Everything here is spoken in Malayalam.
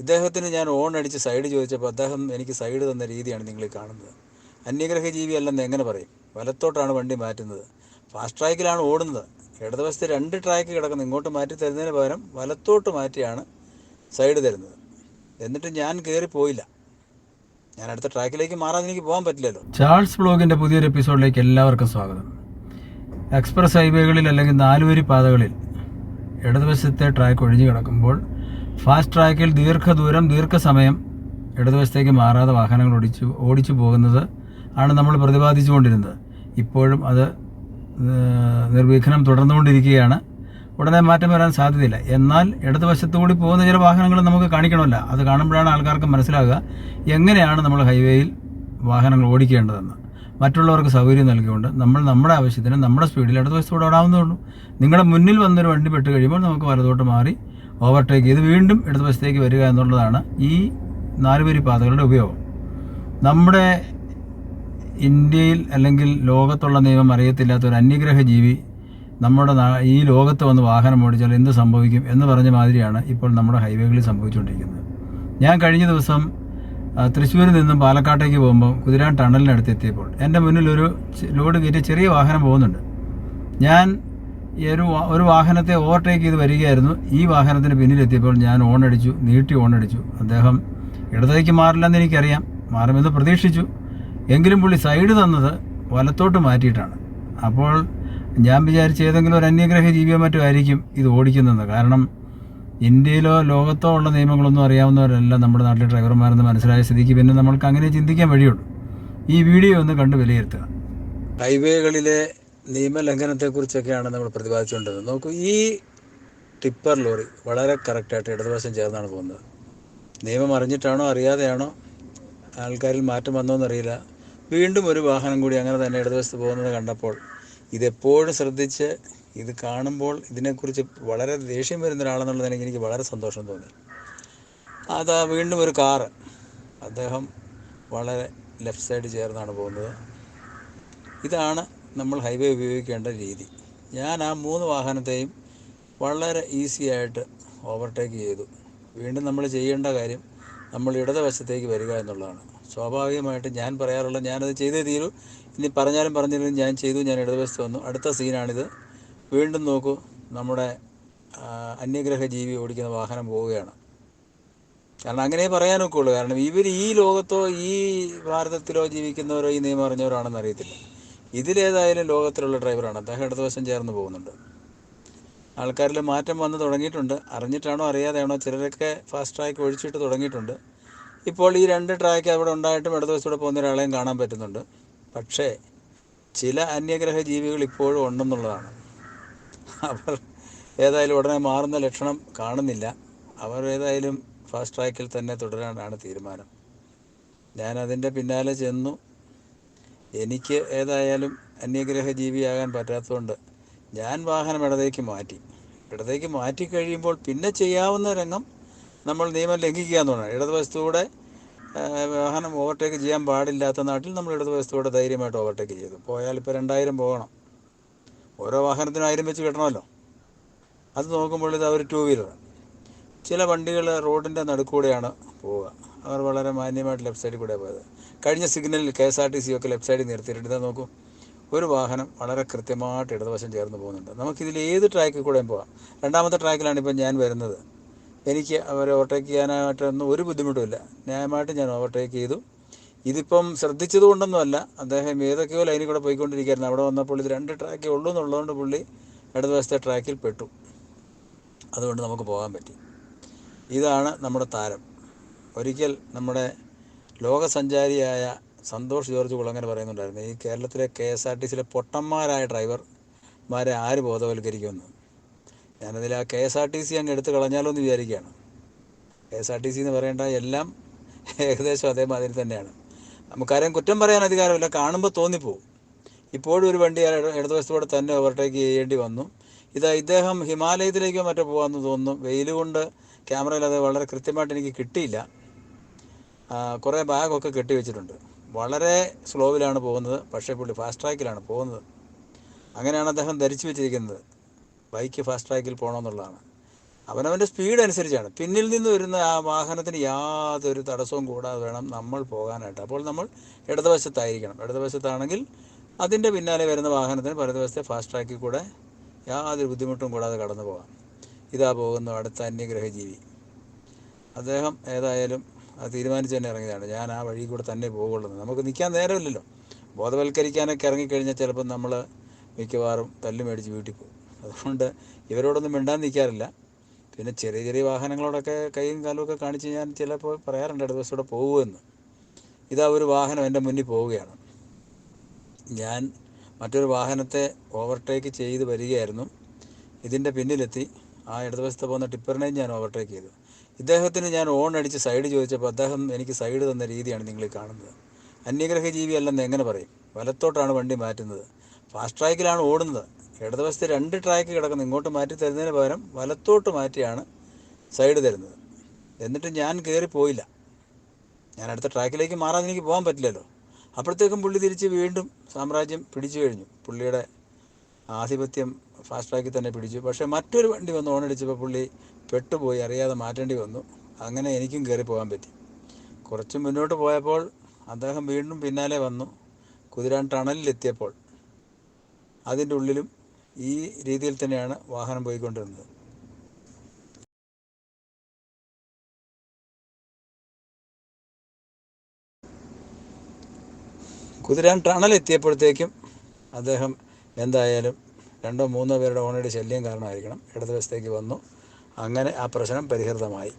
ഇദ്ദേഹത്തിന് ഞാൻ ഓൺ അടിച്ച് സൈഡ് ചോദിച്ചപ്പോൾ അദ്ദേഹം എനിക്ക് സൈഡ് തന്ന രീതിയാണ് നിങ്ങൾ കാണുന്നത്. അന്യഗ്രഹ ജീവി അല്ലെന്ന് എങ്ങനെ പറയും? വലത്തോട്ടാണ് വണ്ടി മാറ്റുന്നത്. ഫാസ്റ്റ് ട്രാക്കിലാണ് ഓടുന്നത്. ഇടതുവശത്ത് രണ്ട് ട്രാക്ക് കിടക്കുന്നു. ഇങ്ങോട്ട് മാറ്റി തരുന്നതിന് പകരം വലത്തോട്ട് മാറ്റിയാണ് സൈഡ് തരുന്നത്. എന്നിട്ട് ഞാൻ കയറി പോയില്ല. ഞാൻ അടുത്ത ട്രാക്കിലേക്ക് മാറാതെ എനിക്ക് പോകാൻ പറ്റില്ലല്ലോ. ചാൾസ് ബ്ലോഗിന്റെ പുതിയൊരു എപ്പിസോഡിലേക്ക് എല്ലാവർക്കും സ്വാഗതം. എക്സ്പ്രസ് ഹൈവേകളിൽ അല്ലെങ്കിൽ നാലുവരി പാതകളിൽ ഇടതുവശത്തെ ട്രാക്ക് ഒഴിഞ്ഞു കിടക്കുമ്പോൾ ഫാസ്റ്റ് ട്രാക്കിൽ ദീർഘദൂരം ദീർഘസമയം ഇടതുവശത്തേക്ക് മാറാതെ വാഹനങ്ങൾ ഓടിച്ചു ഓടിച്ചു പോകുന്നത് ആണ് നമ്മൾ പ്രതിപാദിച്ചുകൊണ്ടിരുന്നത്. ഇപ്പോഴും അത് നിർവീഘനം തുടർന്നുകൊണ്ടിരിക്കുകയാണ്. ഉടനെ മാറ്റം വരാൻ സാധ്യതയില്ല. എന്നാൽ ഇടതുവശത്തുകൂടി പോകുന്ന ചില വാഹനങ്ങൾ നമുക്ക് കാണിക്കണമല്ല. അത് കാണുമ്പോഴാണ് ആൾക്കാർക്ക് മനസ്സിലാകുക എങ്ങനെയാണ് നമ്മൾ ഹൈവേയിൽ വാഹനങ്ങൾ ഓടിക്കേണ്ടതെന്ന്. മറ്റുള്ളവർക്ക് സൗകര്യം നൽകിക്കൊണ്ട് നമ്മൾ നമ്മുടെ ആവശ്യത്തിന് നമ്മുടെ സ്പീഡിൽ ഇടതുവശത്തൂടെ ഓടാവുന്നതേ ഉള്ളൂ. നിങ്ങളുടെ മുന്നിൽ വന്നൊരു വണ്ടി പെട്ട് കഴിയുമ്പോൾ നമുക്ക് വലതോട്ട് മാറി ഓവർടേക്ക് ചെയ്ത് വീണ്ടും ഇടതുവശത്തേക്ക് വരിക എന്നുള്ളതാണ് ഈ നാലുപേരി പാതകളുടെ ഉപയോഗം. നമ്മുടെ ഇന്ത്യയിൽ അല്ലെങ്കിൽ ലോകത്തുള്ള നിയമം അറിയത്തില്ലാത്ത ഒരു അന്യഗ്രഹ ജീവി നമ്മുടെ ഈ ലോകത്ത് വന്ന് വാഹനം ഓടിച്ചാൽ എന്ത് സംഭവിക്കും എന്ന് പറഞ്ഞ മാതിരിയാണ് ഇപ്പോൾ നമ്മുടെ ഹൈവേകളിൽ സംഭവിച്ചുകൊണ്ടിരിക്കുന്നത്. ഞാൻ കഴിഞ്ഞ ദിവസം തൃശ്ശൂരിൽ നിന്നും പാലക്കാട്ടേക്ക് പോകുമ്പോൾ കുതിരാൻ ടണലിനടുത്ത് എത്തിയപ്പോൾ എന്റെ മുന്നിൽ ഒരു ലോഡ് കയറ്റിയ ചെറിയ വാഹനം പോകുന്നുണ്ട്. ഞാൻ ഒരു ഒരു വാഹനത്തെ ഓവർടേക്ക് ചെയ്ത് വരികയായിരുന്നു. ഈ വാഹനത്തിന് പിന്നിലെത്തിയപ്പോൾ ഞാൻ ഓൺ അടിച്ചു നീട്ടി ഓൺ അടിച്ചു. അദ്ദേഹം ഇടത്തേക്ക് മാറില്ലെന്ന് എനിക്കറിയാം. മാറുമെന്ന് പ്രതീക്ഷിച്ചു. എങ്കിലും പുള്ളി സൈഡ് തന്നത് വലത്തോട്ട് മാറ്റിയിട്ടാണ്. അപ്പോൾ ഞാൻ വിചാരിച്ച ഏതെങ്കിലും ഒരു അന്യഗ്രഹ ജീവിയോ മറ്റോ ആയിരിക്കും ഇത് ഓടിക്കുന്നത് കാരണം ഇന്ത്യയിലോ ലോകത്തോ ഉള്ള നിയമങ്ങളൊന്നും അറിയാവുന്നവരല്ല നമ്മുടെ നാട്ടിലെ ഡ്രൈവർമാരെന്ന് മനസ്സിലായ സ്ഥിതിക്ക് പിന്നെ നമ്മൾക്ക് അങ്ങനെ ചിന്തിക്കാൻ വഴിയുള്ളൂ. ഈ വീഡിയോ ഒന്ന് കണ്ട് വിലയിരുത്തുക. ഹൈവേകളിലെ നിയമലംഘനത്തെക്കുറിച്ചൊക്കെയാണ് നമ്മൾ പ്രതിപാദിച്ചുകൊണ്ടിരുന്നത്. നോക്കൂ ഈ ടിപ്പർ ലോറി വളരെ കറക്റ്റായിട്ട് ഇടതുവശം ചേർന്നാണ് പോകുന്നത്. നിയമം അറിഞ്ഞിട്ടാണോ അറിയാതെയാണോ ആൾക്കാരിൽ മാറ്റം വന്നോ എന്നറിയില്ല വീണ്ടും ഒരു വാഹനം കൂടി അങ്ങനെ തന്നെ ഇടതുവശത്ത് പോകുന്നത് കണ്ടപ്പോൾ ഇതെപ്പോഴും ശ്രദ്ധിച്ച് ഇത് കാണുമ്പോൾ ഇതിനെക്കുറിച്ച് വളരെ ദേഷ്യം വരുന്ന ഒരാളെന്നുള്ളത് എനിക്ക് എനിക്ക് വളരെ സന്തോഷം തോന്നി. അതാ വീണ്ടും ഒരു കാറ് അദ്ദേഹം വളരെ ലെഫ്റ്റ് സൈഡ് ചേർന്നാണ് പോകുന്നത്. ഇതാണ് നമ്മൾ ഹൈവേ ഉപയോഗിക്കേണ്ട രീതി. ഞാൻ ആ മൂന്ന് വാഹനത്തെയും വളരെ ഈസി ആയിട്ട് ഓവർടേക്ക് ചെയ്തു. വീണ്ടും നമ്മൾ ചെയ്യേണ്ട കാര്യം നമ്മൾ ഇടതുവശത്തേക്ക് വരിക എന്നുള്ളതാണ്. സ്വാഭാവികമായിട്ട് ഞാൻ പറയാറുള്ള ഞാനത് ചെയ്തേ തീരൂ. ഇനി പറഞ്ഞാലും പറഞ്ഞില്ലെങ്കിലും ഞാൻ ചെയ്തു ഞാൻ ഇടതുവശത്ത് വന്നു. അടുത്ത സീനാണിത്. വീണ്ടും നോക്കൂ നമ്മുടെ അന്യഗ്രഹ ജീവി ഓടിക്കുന്ന വാഹനം പോവുകയാണ്. കാരണം അങ്ങനെ പറയാനൊക്കെ ഉള്ളൂ. കാരണം ഇവർ ഈ ലോകത്തോ ഈ ഭാരതത്തിലോ ജീവിക്കുന്നവരോ ഈ നിയമം അറിഞ്ഞവരാണെന്ന് അറിയത്തില്ല. ഇതിലേതായാലും ലോകത്തിലുള്ള ഡ്രൈവറാണ്. അദ്ദേഹം ഇടതുവശം ചേർന്ന് പോകുന്നുണ്ട്. ആൾക്കാരിൽ മാറ്റം വന്ന് തുടങ്ങിയിട്ടുണ്ട്. അറിഞ്ഞിട്ടാണോ അറിയാതെയാണോ ചിലരൊക്കെ ഫാസ്റ്റ് ട്രാക്ക് ഒഴിച്ചിട്ട് തുടങ്ങിയിട്ടുണ്ട്. ഇപ്പോൾ ഈ രണ്ട് ട്രാക്ക് അവിടെ ഉണ്ടായിട്ടും ഇടതുവശത്തൂടെ പോകുന്ന ഒരാളെയും കാണാൻ പറ്റുന്നുണ്ട്. പക്ഷേ ചില അന്യഗ്രഹ ജീവികൾ ഇപ്പോഴും ഉണ്ടെന്നുള്ളതാണ്. അവർ ഏതായാലും ഉടനെ മാറുന്ന ലക്ഷണം കാണുന്നില്ല. അവർ ഏതായാലും ഫാസ്റ്റ് ട്രാക്കിൽ തന്നെ തുടരാനാണ് തീരുമാനം. ഞാൻ അതിന്റെ പിന്നാലെ ചെന്നു. എനിക്ക് ഏതായാലും അന്യഗ്രഹ ജീവിയാകാൻ പറ്റാത്തതുകൊണ്ട് ഞാൻ വാഹനം ഇടതേക്ക് മാറ്റി. ഇടതേക്ക് മാറ്റി കഴിയുമ്പോൾ പിന്നെ ചെയ്യാവുന്ന രംഗം നമ്മൾ നിയമം ലംഘിക്കുക എന്നുള്ളതാണ് ഇടതുവശത്തൂടെ വാഹനം ഓവർടേക്ക് ചെയ്യാൻ പാടില്ലാത്ത നാട്ടിൽ നമ്മൾ ഇടതുവശത്തൂടെ ധൈര്യമായിട്ട് ഓവർടേക്ക് ചെയ്തു. പോയാൽ ഇപ്പോൾ രണ്ടായിരം പോകണം. ഓരോ വാഹനത്തിനും ആയിരം വെച്ച് കിട്ടണമല്ലോ. അത് നോക്കുമ്പോൾ ഇത് അവർ ടൂ വീലർ ചില വണ്ടികൾ റോഡിന്റെ നടുക്കൂടെയാണ് പോവുക. അവർ വളരെ മാന്യമായിട്ട് ലെഫ്റ്റ് സൈഡിൽ കൂടെ പോയത്. കഴിഞ്ഞ സിഗ്നലിൽ K S R T C ഒക്കെ ലെഫ്റ്റ് സൈഡിൽ നിർത്തിയിട്ടുണ്ട്. ഇതാ നോക്കൂ. ഒരു വാഹനം വളരെ കൃത്യമായിട്ട് ഇടതുവശം ചേർന്ന് പോകുന്നുണ്ട്. നമുക്കിതിൽ ഏത് ട്രാക്കിൽ കൂടെയും പോകാം രണ്ടാമത്തെ ട്രാക്കിലാണ് ഇപ്പോൾ ഞാൻ വരുന്നത്. എനിക്ക് അവരെ ഓവർടേക്ക് ചെയ്യാനായിട്ടൊന്നും ഒരു ബുദ്ധിമുട്ടുമില്ല ന്യായമായിട്ട് ഞാൻ ഓവർടേക്ക് ചെയ്തു. ഇതിപ്പം ശ്രദ്ധിച്ചത് കൊണ്ടൊന്നുമല്ല അദ്ദേഹം ഏതൊക്കെയോ ലൈനിൽ കൂടെ പോയിക്കൊണ്ടിരിക്കുകയായിരുന്നു. അവിടെ വന്നപ്പോൾ ഇത് രണ്ട് ട്രാക്കേ ഉള്ളൂ എന്നുള്ളതുകൊണ്ട് പുള്ളി ഇടതുവശത്തെ ട്രാക്കിൽ പെട്ടു. അതുകൊണ്ട് നമുക്ക് പോകാൻ പറ്റി. ഇതാണ് നമ്മുടെ താരം. ഒരിക്കൽ നമ്മുടെ ലോകസഞ്ചാരിയായ സന്തോഷ് ജോർജ് കുളങ്ങര പറയുന്നുണ്ടായിരുന്നു. ഈ കേരളത്തിലെ കെ എസ് ആർ ടി സിയിലെ പൊട്ടന്മാരായ ഡ്രൈവർമാരെ ആര് ബോധവൽക്കരിക്കുമെന്ന്. ഞാനതിൽ ആ K S R T C അങ്ങ് എടുത്ത് കളഞ്ഞാലോ എന്ന് വിചാരിക്കുകയാണ്. K S R T C എന്ന് പറയേണ്ട എല്ലാം ഏകദേശം അതേമാതിരി തന്നെയാണ്. നമുക്കാരെയും കുറ്റം പറയാൻ അധികാരമില്ല. കാണുമ്പോൾ തോന്നിപ്പോവും. ഇപ്പോഴും ഒരു വണ്ടി ഇടതുവശത്തോടെ ഇട- തന്നെ ഓവർടേക്ക് ചെയ്യേണ്ടി വന്നു. ഇത് ഇദ്ദേഹം ഹിമാലയത്തിലേക്കോ മറ്റോ പോകാമെന്ന് തോന്നുന്നു. വെയിൽ കൊണ്ട് ക്യാമറയിൽ അത് വളരെ കൃത്യമായിട്ട് എനിക്ക് കിട്ടിയില്ല. കുറേ ബാഗൊക്കെ കെട്ടി വെച്ചിട്ടുണ്ട് വളരെ സ്ലോവിലാണ് പോകുന്നത് പക്ഷേ പുള്ളി ഫാസ്റ്റ് ട്രാക്കിലാണ് പോകുന്നത്. അങ്ങനെയാണ് അദ്ദേഹം ധരിച്ചു വെച്ചിരിക്കുന്നത്. ബൈക്ക് ഫാസ്റ്റ് ട്രാക്കിൽ പോകണമെന്നുള്ളതാണ് അവനവന്റെ സ്പീഡ് അനുസരിച്ചാണ്. പിന്നിൽ നിന്ന് വരുന്ന ആ വാഹനത്തിന് യാതൊരു തടസ്സവും കൂടാതെ വേണം നമ്മൾ പോകാനായിട്ട്. അപ്പോൾ നമ്മൾ ഇടതുവശത്തായിരിക്കണം. ഇടതുവശത്താണെങ്കിൽ അതിന്റെ പിന്നാലെ വരുന്ന വാഹനത്തിന് വലതുവശത്തെ ഫാസ്റ്റ് ട്രാക്കിൽ കൂടെ യാതൊരു ബുദ്ധിമുട്ടും കൂടാതെ കടന്നു പോകാം ഇതാ പോകുന്നു അടുത്ത അന്യഗ്രഹജീവി. അദ്ദേഹം ഏതായാലും അത് തീരുമാനിച്ച് തന്നെ ഇറങ്ങിയതാണ്. ഞാൻ ആ വഴി കൂടെ തന്നെ പോകുള്ളൂ നമുക്ക് നിൽക്കാൻ നേരമില്ലല്ലോ. ബോധവൽക്കരിക്കാനൊക്കെ ഇറങ്ങിക്കഴിഞ്ഞാൽ ചിലപ്പം നമ്മൾ മിക്കവാറും തല്ലു മേടിച്ച് വീട്ടിൽ പോകും. അതുകൊണ്ട് ഇവരോടൊന്നും മിണ്ടാൻ നിൽക്കാറില്ല. പിന്നെ ചെറിയ ചെറിയ വാഹനങ്ങളോടൊക്കെ കൈയും കാലും ഒക്കെ കാണിച്ച് ഞാൻ ചിലപ്പോൾ പറയാറുണ്ട് അടുത്ത ദിവസം ഇവിടെ പോകുമെന്ന് ഇതാ ഒരു വാഹനം എന്റെ മുന്നിൽ പോവുകയാണ്. ഞാൻ മറ്റൊരു വാഹനത്തെ ഓവർടേക്ക് ചെയ്ത് വരികയായിരുന്നു. ഇതിന്റെ പിന്നിലെത്തി. ആ ഇടതുവശത്ത് പോകുന്ന ടിപ്പറിനെയും ഞാൻ ഓവർടേക്ക് ചെയ്തു. ഇദ്ദേഹത്തിന് ഞാൻ ഓൺ അടിച്ച് സൈഡ് ചോദിച്ചപ്പോൾ അദ്ദേഹം എനിക്ക് സൈഡ് തന്ന രീതിയാണ് നിങ്ങൾ കാണുന്നത്. അന്യഗ്രഹ ജീവി അല്ലെന്ന് എങ്ങനെ പറയും? വലത്തോട്ടാണ് വണ്ടി മാറ്റുന്നത്. ഫാസ്റ്റ് ട്രാക്കിലാണ് ഓടുന്നത്. ഇടതുവശത്ത് രണ്ട് ട്രാക്ക് കിടക്കുന്നു. ഇങ്ങോട്ട് മാറ്റി തരുന്നതിന് പകരം വലത്തോട്ട് മാറ്റിയാണ് സൈഡ് തരുന്നത്. എന്നിട്ട് ഞാൻ കയറി പോയില്ല. ഞാൻ അടുത്ത ട്രാക്കിലേക്ക് മാറാതെ എനിക്ക് പോകാൻ പറ്റില്ലല്ലോ. അപ്പോഴത്തേക്കും പുള്ളി തിരിച്ച് വീണ്ടും സാമ്രാജ്യം പിടിച്ചു കഴിഞ്ഞു. പുള്ളിയുടെ ആധിപത്യം ഫാസ്റ്റ് ട്രാക്കിൽ തന്നെ പിടിച്ചു. പക്ഷേ മറ്റൊരു വണ്ടി വന്ന് ഓണടിച്ചപ്പോൾ പുള്ളി പെട്ടുപോയി അറിയാതെ മാറ്റേണ്ടി വന്നു. അങ്ങനെ എനിക്കും കയറി പോകാൻ പറ്റി. കുറച്ച് മുന്നോട്ട് പോയപ്പോൾ അദ്ദേഹം വീണ്ടും പിന്നാലെ വന്നു കുതിരാൻ ടണലിലെത്തിയപ്പോൾ. അതിന്റെ ഉള്ളിലും ഈ രീതിയിൽ തന്നെയാണ് വാഹനം പോയിക്കൊണ്ടിരുന്നത്. കുതിരാൻ ടണൽ എത്തിയപ്പോഴത്തേക്കും അദ്ദേഹം എന്തായാലും രണ്ടോ മൂന്നോ പേരുടെ ഓണയുടെ ശല്യം കാരണമായിരിക്കണം. ഇടതുവശത്തേക്ക് വന്നു. അങ്ങനെ ആ പ്രശ്നം പരിഹൃതമായി.